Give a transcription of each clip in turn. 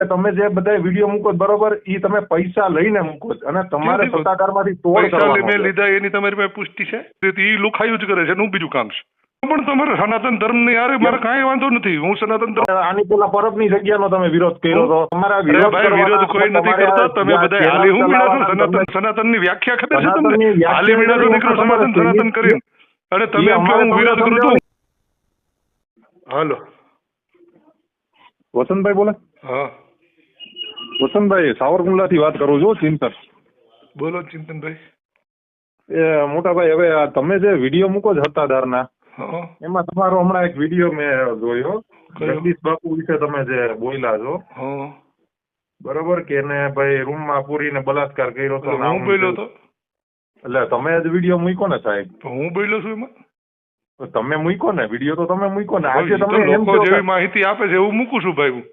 કે તમે જે બધા વીડિયો મૂકો બરોબર એ તમે પૈસા લઈને મૂકો છો અને તમારે સત્તાધારમાંથી તોડ પૈસા કરવાનો મેં લીધા એની તમારી પાસે પુષ્ટિ છે? એ લુખાયું જ કરે છે હું બીજું કામ છે. પણ તમારે સનાતન ધર્મની યારે મારે કાંઈ વાંધો નથી. હું સનાતન ધર્મ આની પેલા પરબની જગ્યાનો તમે વિરોધ કર્યો હતો તમારા વિરોધ ભાઈ વિરોધ કોઈ નથી કરતા. તમે બધા હાલી હું મીણા છો? સનાતન સનાતનની વ્યાખ્યા ખબર છે તમને? હાલી મીણા છો નીકળો સનાતન સનાતન. કરીને. અને તમે એમ કે હું વિરોધ કરું છું. હાલો. વસંતભાઈ બોલે. હા. વસંતભાઈ સાવરકુંડલા થી વાત કરું છું ચિંતન. બોલો ચિંતનભાઈ. એ મોટાભાઈ હવે આ તમે જે વીડિયો મૂકો છો સત્તાધારના ના એમાં તમારો હમણાં એક વીડિયો મેં જોયો. જગદીશ બાપુ વિશે તમે જે બોલ્યા છો. બરોબર કે ને ભાઈ રૂમમાં પૂરીને બલાત્કાર કર્યો તો હું બોલ્યો તો? એટલે તમે જ વીડિયો મૂક્યો ને સાહેબ. હું બોલ્યો છું એમાં? તમે મૂક્યો ને વીડિયો તો તમે મૂક્યો ને. આજે તમે લોકો જેવી માહિતી આપે છે એવું મૂકું છું ભાઈ હું.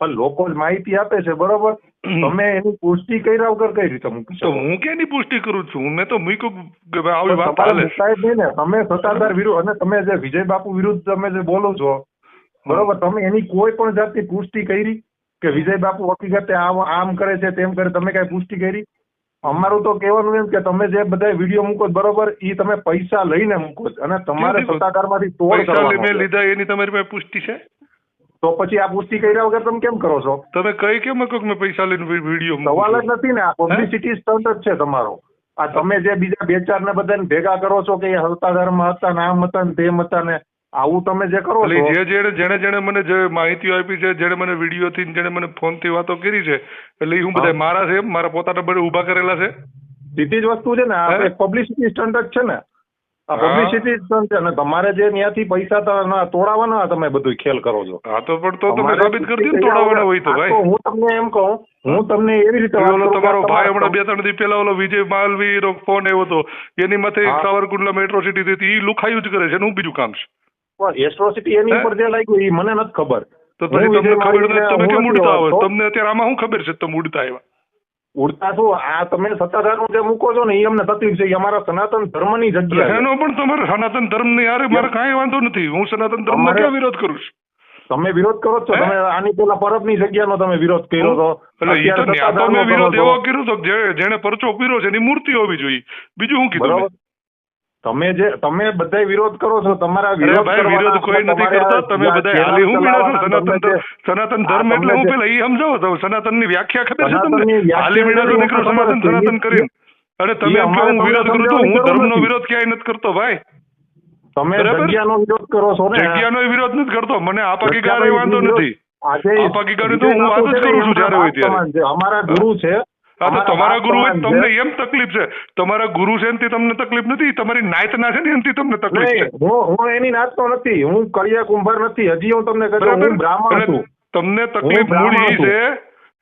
પણ લોકો માહિતી આપે છે બરોબર? તમે એની પુષ્ટિ કર્યા વગર કઈ રીતે મૂકી તો હું કેની પુષ્ટિ કરું છું? મેં તો મૂક્યું કે આવી વાત તમારે હાલે નહીં ને તમે સત્તાધાર વિરુદ્ધ અને તમે જે વિજય બાપુ વિરુદ્ધ તમે જે બોલો છો બરોબર? તમે એની કોઈ પણ જાતની પુષ્ટિ કરી કે વિજય બાપુ હકીકતે આમ આમ કરે છે તેમ કરે તમે કઈ પુષ્ટિ કરી? અમારું તો કહેવાનું એમ કે તમે જે બધા વીડિયો મૂકો બરોબર? ઈ તમે પૈસા લઈને મૂકો અને તમારે સત્તાકાર સત્તાધારમાંથી તોડ. લીધા એની તમારી પાસે પુષ્ટિ છે? તો પછી આ પુષ્ટિ કર્યા વગર તમે કેમ કરો છો? તમે કઈ કેમ કહો મેં પૈસા લઈને વીડિયો સવાલ જ નથી ને આ પબ્લિસિટી સ્ટન્ટ જ છે તમારો. આ તમે જે બીજા બે ચાર ને બધાને ભેગા કરો છો કે હલતા ધર્મ હતા ને આમ હતા ને તેમ હતા ને આવું તમે જે કરો છો જે જેણે જેણે જેણે મને જે માહિતીઓ આપી છે જેણે મને વીડિયો થી જેણે મને ફોનથી વાતો કરી છે એટલે હું બધા મારા છે મારા પોતાના બધે ઊભા કરેલા છે? સીધી જ વસ્તુ છે ને આ પબ્લિસિટી સ્ટન્ટ જ છે ને. પબ્લિસિટી છે. તમારે જે ત્યાંથી પૈસા તોડાવવાના તમે બધું ખેલ કરો છો. હા તો પણ તો તમે સાબિત કરી દો ને પુષ્ટિ કર્યા તોડાવાના વગર- હોય તો ભાઈ. હું તમને એમ કહું હું તમને એવી રીતે ઓલો તમારો ભાઈ હમણાં બે ત્રણ દી પહેલા ઓલો વિજય માલવી નો ફોન આવ્યો હતો. એની માથે હા. સાવરકુંડલા મેટ્રો સિટી હતી. એ લુખાયું જ કરે છે એનું બીજું કામ છે? પણ એસ્ટ્રોસિટી એની ઉપર જે લાગ્યું એ મને નથી ખબર. તો પછી તમને ખબર તમે હું કેમ ઉડતા આવો તમને અત્યારે આમાં શું ખબર છે તમે ઉડતા આવ્યા? ઉડતા શું આ તમે સત્તાધારનું જે મૂકો છો ને એ અમને તકલીફ છે. અમારા સનાતન ધર્મની જગ્યા એનો પણ તમારે સનાતન ધર્મની યારે મારે કાંઈ વાંધો નથી. હું સનાતન ધર્મ નો ક્યાં વિરોધ કરું છું? તમે વિરોધ કરો છો. તમે આની પેલા પરબની જગ્યાનો તમે વિરોધ કર્યો હતો એટલે મેં વિરોધ એવો કર્યો તો જેને પરચો પીરો છે એની મૂર્તિ હોવી જોઈએ. બીજું શું કીધું? તમે જે તમે બધા વિરોધ કરો છો તમારા વિરોધ વિરોધ કોઈ નથી કરતા. તમે બધા હાલી હું મીણા છું? સનાતન સનાતન ધર્મ એટલે હું પેલા એ સમજાવો? તો સનાતનની વ્યાખ્યા ખબર છે તમને? હાલી મીણા છો નીકળો સનાતન સનાતન કરી. અને તમે એમ કે હું વિરોધ કરું છું હું ધર્મનો વિરોધ ક્યાંય નથી કરતો ભાઈ? તમે જગ્યાનો વિરોધ કરો છો ને. જગ્યાનો વિરોધ નથી કરતો. મને આ જગ્યાનો ગીગારે વાંધો નથી. આજે આપા ગીગાને તો હું વાત જ કરું છું જ્યારે હોય ત્યારે. અમારા ગુરુ છે હા તો તમારા ગુરુ હોય તમને એમ તકલીફ છે. તમારા ગુરુ છે એનથી તમને તકલીફ નથી? તમારી નાયતના છે ને એનથી તમને તકલીફ છે? હું હું એની નાતનો નથી. હું કડિયા કુંભાર નથી. હજી હું તમને કહું હું બ્રાહ્મણ છું. તમને તકલીફ મૂળ એ છે.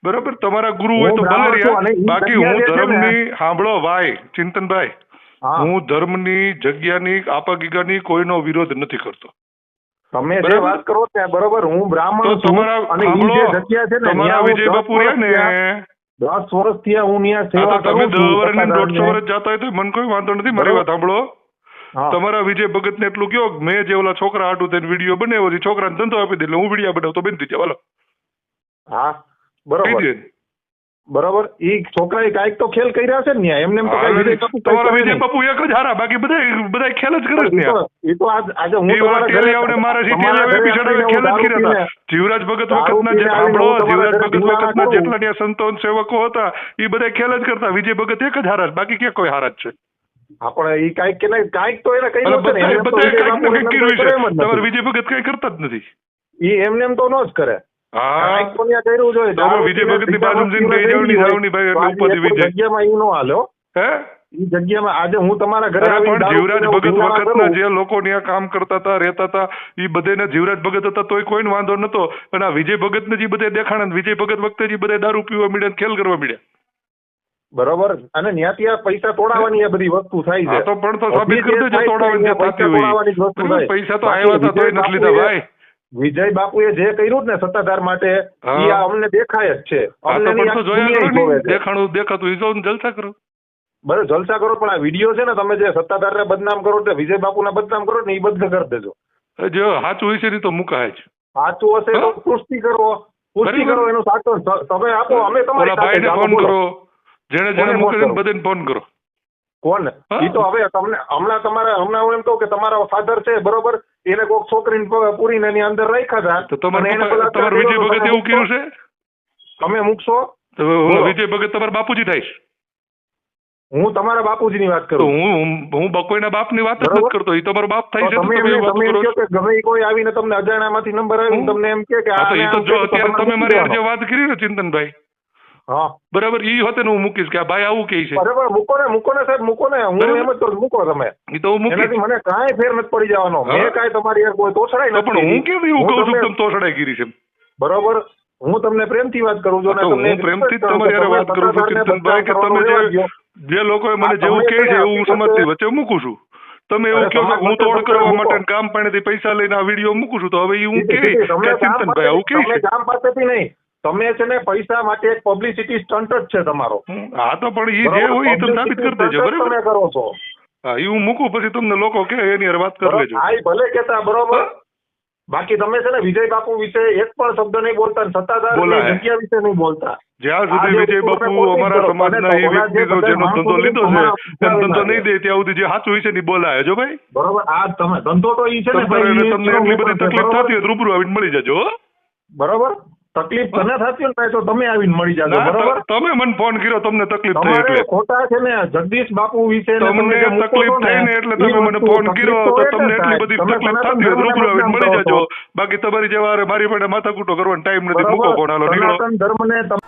બરાબર. તમારા ગુરુ હોય તો ભલે બાકી જગ્યા હું ધર્મની સાંભળો ભાઈ ચિંતનભાઈ. હા. ધર્મની જગ્યાની આપાગીગાની કોઈનો વિરોધ નથી કરતો. તમે જે વાત કરો ત્યાં બરોબર હું બ્રાહ્મણ છું તમારા અને જે જગ્યા છે ને તમારા વિજય બાપુ ને. દસ વર્ષથી આ હું ત્યાં સેવા તમે દસ વર્ષ ને દોઢસો વર્ષ જતા હોય તો મને કોઈ વાંધો નથી મારી. વાત સાંભળો. તમારા વિજય ભગત ને એટલું કયો મેં જે ઓલા છોકરા હાટું થઈને વીડિયો બનાવ્યો છે છોકરાને ધંધો આપી દે એટલે હું વીડિયો બનાવતો બંધ થઈ હાલો. હા બરોબર. બરોબર? ઈ છોકરાએ કાંઈક તો ખેલ કર્યા છે ને ન્યા. એમને એમ તો કાંઈ વિજય બાપુ તમારા વિજય બાપુ એક જ હારા બાકી બધા બધા ખેલ જ કરે છે એ તો- આજ- આજે હું તમારા ઘરે- ટેલિયાઓને મારે તમારા ટેલિયાઓ ઘરે ખેલ જ કર્યા હતા. જીવરાજ ભગત વખતના જે સાંભળો જીવરાજ ભગત વખતના જેટલા ત્યાં સંતો સેવકો હતા એ બધા ખેલ જ કરતા. વિજય ભગત એક જ હારા બાકી ક્યાં કોઈ હારા જ છે? આપણે ઈ કાંઈક કે નહીં, કાંઈક તો એને કઈ નથી. તમારા વિજય ભગત કઈ કરતા જ નથી. ઈ એમને એમ તો નો જ કરે. હા. કાંઈક તો ન્યા કર્યું જોઈએ. તો વિજય દારૂ ભગતની પીને જઈને પીને કહી દેવાની હોય. ભાઈ એટલે ઉપરથી વિજય. જગ્યામાં ઈ નો હાલ્યો? હે? ઈ જગ્યામાં આજે હું તમારા ઘરે પણ જીવરાજ ભગત વખતના જે લોકો ત્યાં કામ કરતા હતા રહેતા હતા એ બધાને જીવરાજ ભગત હતા તોય કોઈને વાંધો નતો. અને આ વિજય ભગતને જે બધા દેખાણા વિજય ભગત વખતે જે બધા દારૂ પીવા મળ્યા ખેલ કરવા મળ્યા. બરોબર. અને ન્યાથી આ પૈસા તોડાવવાની આ બધી વસ્તુ થાય છે. તો પણ તો સાબિત કરી દેજો તોડાવવાની થતી હોય. પૈસા તો આવ્યા હતા તોય નથી લીધા ભાઈ. વિજય બાપુએ જે કર્યું ને સત્તાધાર માટે. અમને દેખાય જ છે. અમને દેખાણું દેખાતું જલસા કરો. બરાબર જલસા કરો પણ આ વીડિયો છે ને તમે જે સત્તાધારને બદનામ કરો એટલે વિજય બાપુના બદનામ કરો ને એ બંધ કરી દેજો. જો સાચું હશે તો મુકાય છે સાચું હશે તો પુષ્ટિ કરો પુષ્ટિ કરો એનો સાચો સમય તમે આપો અમે તમારી સાથે ફોન કરો. જેને જેને મૂકે બધાને ફોન કરો. કોણ? એ તો હવે તમને હમણાં તમારા હમણાં હું એમ કહું કે તમારા ફાધર છે બરોબર? એને કોઈક છોકરીને પૂરીને એની અંદર રાખ્યા હતા. તો તમારા વિજય ભગત એવું? કર્યું છે? તમે મૂકશો? વિજય ભગત તમારા બાપુજી થાય હું તમારા બાપુજી ની વાત કરું. હું હું- બકોઈના બાપની વાત નથી કરતો. એ તમારો બાપ થાય છે તમે તમે એમ કહો કે ગમે કોઈ આવીને તમને અજાણ્યામાંથી નંબર આવ્યો? તમને એમ કે આ તો જો અત્યારે તમે મારી જે વાત કરી ને ચિંતનભાઈ. હા. બરાબર ઈ હોતે હું મૂકીશ કે ભાઈ આવું કે છે. બરાબર મૂકો ને મૂકો ને સાહેબ મૂકો ને. હું એમ જ મૂકો તમે. ઈ તો હું મૂકીશ. એનાથી મને કાંઈ ફેર નથી પડી જવાનો. મેં કાંઈ તમારી યાર કોઈ તોછડાઈ નથી પણ હું કેમ એવું કહું છું તમે તોછડાઈ કરી છે? બરાબર. હું તમને પ્રેમથી વાત કરું છું તમને પ્રેમથી તમારી યાર વાત કરું છું ચિંતનભાઈ કે તમે જે. જે લોકોએ મને જેવું કહે છે એવું હું સમજતી વચ્ચે મૂકું છું. તમે એવું કહો હું તોડ કરવા માટે કામ પાણીથી પૈસા લઈને આ વીડિયો મૂકું છું તો હવે હું કે ચિંતનભાઈ આવું કે કામ પાસેથી નહીં. તમે છે ને પૈસા માટે એક પબ્લિસિટી સ્ટન્ટ જ છે તમારો. હા તો પણ એ જે હોય એ તમે સાબિત કરી દેજો બરાબર? તમે કરો છો. હા એ હું મૂકું પછી તમને લોકો કે એની વાત કરી લેજો. હા, એ ભલે કેતા બરોબર. બાકી તમે છે ને વિજય બાપુ વિશે એક પણ શબ્દ નહીં બોલતા સત્તાધાર જગ્યા વિશે નહીં બોલતા. જ્યાં સુધી વિજય બાપુ અમારા સમાજના એ ઓલા વ્યક્તિ જેનો ધંધો લીધો છે તેમ ધંધો નહીં દે ત્યાં સુધી જે સાચું હોય છે ને ઈ બોલાય જો ભાઈ? બરોબર આ તમે ધંધો તો ઈ છે ને તમને એટલી બધી તકલીફ? થતી હોય રૂબરૂ આવીને મળી જજો બરોબર? તકલીફ તને થતી હોય ને તો તમે આવીને મળી જાજો બરાબર? તમે મને ફોન કર્યો તમને તકલીફ થઈ એટલે. ખોટા છે ને જગદીશ બાપુ વિશે તમને તકલીફ થઈ ને એટલે તમે મને ફોન કર્યો તો તમને એટલી બધી તકલીફ થતી હોય રૂબરૂ આવીને મળી જાજો. બાકી તમારી જેવા મારી પાસે માથાકૂટો કરવાનો ટાઈમ નથી મૂકો ફોન હાલો નીકળો. ધર્મને તમે